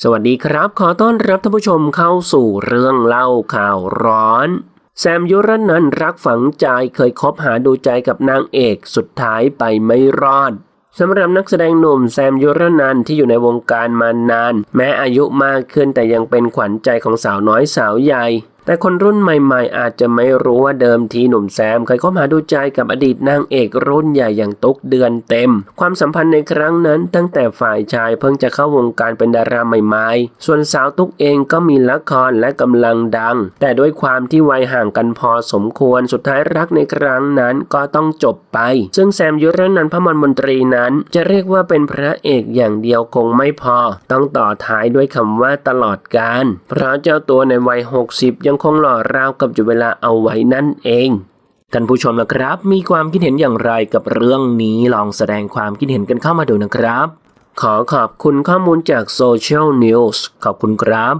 สวัสดีครับ ขอต้อนรับท่านผู้ชมเข้าสู่เรื่องเล่าข่าวร้อน แซมยุรนันรักฝังใจเคยคบหาดูใจกับนางเอกสุดท้ายไปไม่รอดสำหรับนักแสดงหนุ่มแซมยุรนันท์ที่อยู่ในวงการมานาน แม้อายุมากขึ้นแต่ยังเป็นขวัญใจของสาวน้อยสาวใหญ่ แต่คนรุ่นใหม่ๆ อาจจะไม่รู้ว่าเดิมทีหนุ่มแซมเคยคบหาดูใจกับอดีตนางเอกรุ่นใหญ่อย่างตุ๊กเดือนเต็ม ความสัมพันธ์ในครั้งนั้น ตั้งแต่ฝ่ายชายเพิ่งจะเข้าวงการเป็นดาราใหม่ๆ ส่วนสาวตุ๊กเองก็มีละครและกำลังดัง แต่ด้วยความที่วัยห่างกันพอสมควรสุดท้ายรักในครั้งนั้นก็ต้องจบไป ซึ่งแซมยุรนันพมรมนตรีนั้น จะเรียกว่าเป็นพระเอกอย่างเดียวคงไม่พอ ต้องต่อท้ายด้วยคำว่าตลอดกาลเพราะเจ้าตัวในวัย 60ยังคงหล่อราวกับจุดเวลาเอาไว้นั่นเองท่านผู้ชมนะครับ มีความคิดเห็นอย่างไรกับเรื่องนี้ลองแสดงความคิดเห็นกันเข้ามาดูนะครับ ขอขอบคุณข้อมูลจากโซเชียลนิวส์ขอบคุณครับ